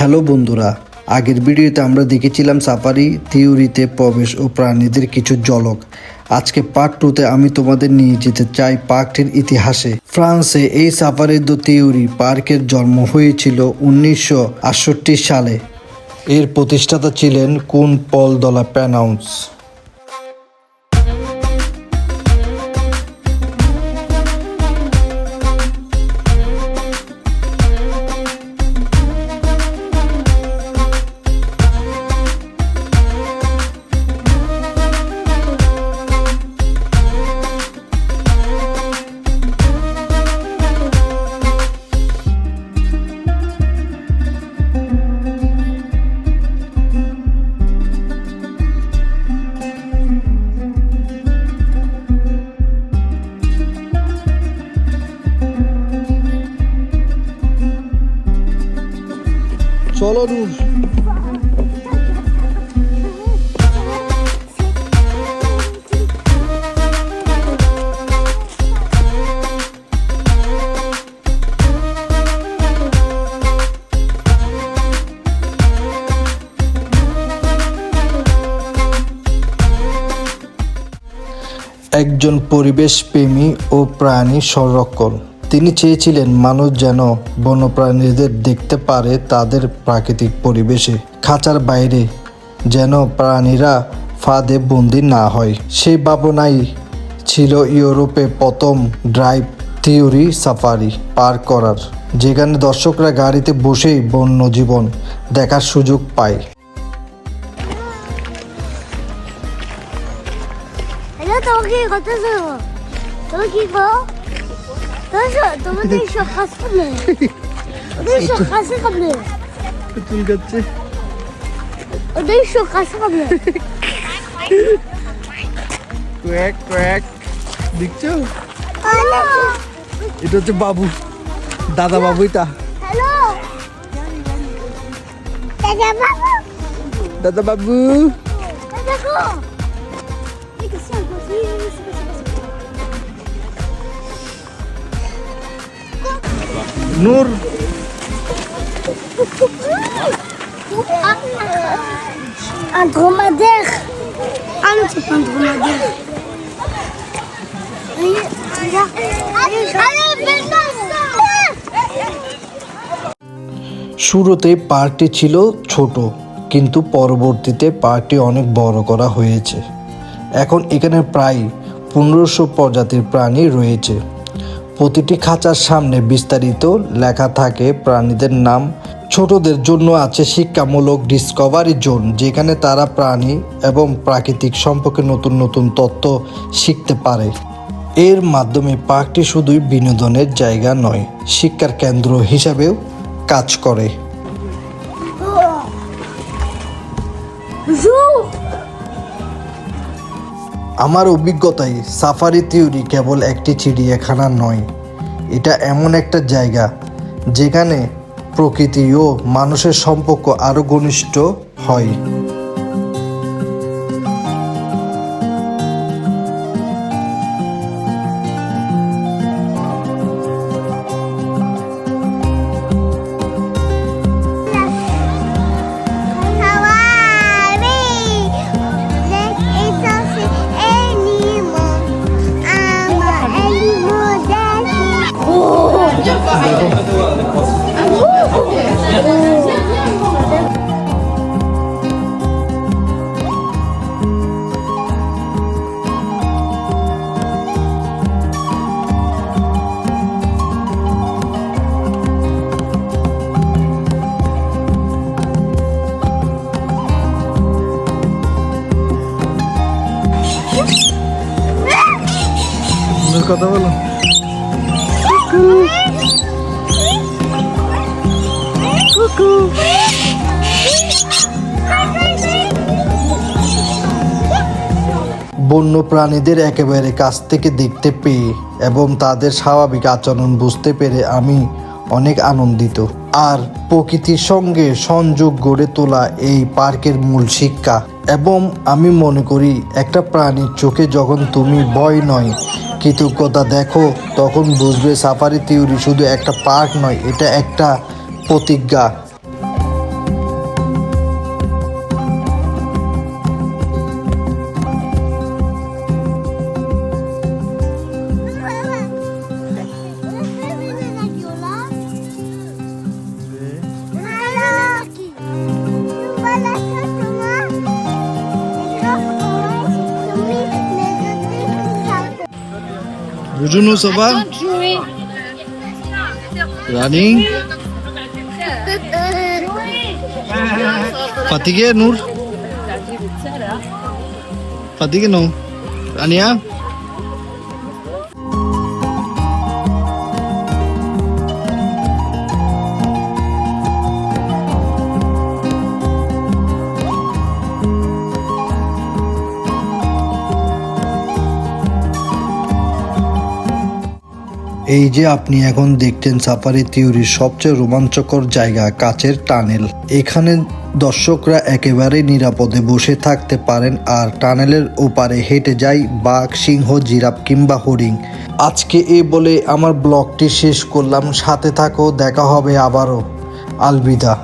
Hello বন্ধুরা, আগের ভিডিওতে আমরা দেখেছিলাম সাফারি থিওরিতে প্রবেশ ও প্রাণীদের কিছু জলক আজকে পার্ট টুতে আমি তোমাদের নিয়ে যেতে চাই পার্কটির ইতিহাসে। ফ্রান্সে এই সাফারি দ্য থিওরি পার্কের জন্ম হয়েছিল উনিশশো আটষট্টি সালে। এর প্রতিষ্ঠাতা ছিলেন কুন পল দলা প্যানাউন্স। চলো নূর একজন পরিবেশ প্রেমী ও প্রাণী সংরক্ষণ। তিনি চেয়েছিলেন মানুষ যেন বন্যপ্রাণীদের দেখতে পারে তাদের প্রাকৃতিক পরিবেশে, খাঁচার বাইরে, যেন প্রাণীরা ফাঁদে বন্দি না হয়। সেই ভাবনাই ছিল ইউরোপে প্রথম ড্রাইভ থিওরি সাফারি পার করার, যেখানে দর্শকরা গাড়িতে বসেই বন্য জীবন দেখার সুযোগ পায়। কি গো তোমার তোমাদের সব কাজ করবে ওদের সব কাজ করবে চুল কাচ্ছে ওদের সব কাজ করবে কোয়াক কোয়াক দেখছ? এটা হচ্ছে বাবু। দাদা বাবু এটা। দাদা বাবু। নূর। শুরুতে পার্টি ছিল ছোট কিন্তু পরবর্তীতে পার্টি অনেক বড় করা হয়েছে। এখন এখানে প্রায় পনেরোশো প্রজাতির প্রাণী রয়েছে। প্রতিটি খাঁচার সামনে বিস্তারিত লেখা থাকে প্রাণীদের নাম। ছোটদের জন্য আছে শিক্ষামূলক ডিসকভারি জোন যেখানে তারা প্রাণী এবং প্রাকৃতিক সম্পর্কে নতুন নতুন তথ্য শিখতে পারে। এর মাধ্যমে পার্কটি শুধুই বিনোদনের জায়গা নয়, শিক্ষার কেন্দ্র হিসাবেও কাজ করে। আমার অভিজ্ঞতায় সাফারি থিওরি কেবল একটি চিড়িয়াখানা নয়, এটা এমন একটা জায়গা যেখানে প্রকৃতি ও মানুষের সম্পর্ক আরও ঘনিষ্ঠ হয়। কথা বলো। বন্য প্রাণীদের একেবারে কাছ থেকে দেখতে পেয়ে এবং তাদের স্বাভাবিক আচরণ বুঝতে পেরে আমি অনেক আনন্দিত। আর প্রকৃতির সঙ্গে সংযোগ গড়ে তোলা এই পার্কের মূল শিক্ষা। এবং আমি মনে করি, একটা প্রাণীর চোখে যখন তুমি ভয় নয় কৃতজ্ঞতা দেখো তখন বুঝবে সাফারি থিওরি শুধু একটা পার্ক নয় এটা একটা প্রতিজ্ঞা। Vücudunu sabah running. Fatige Nur. Fatige no. Rania. এই যে আপনি এখন দেখছেন সাফারি থিওরির সবচেয়ে রোমাঞ্চকর জায়গা, কাচের টানেল। এখানে দর্শকরা একেবারে নিরাপদে বসে থাকতে পারেন আর টানেলের ওপারে হেঁটে যায় বাঘ, সিংহ, জিরাফ কিংবা হরিণ। আজকে এ বলে আমার ব্লগটি শেষ করলাম। সাথে থাকো, দেখা হবে আবারও। আলবিদা।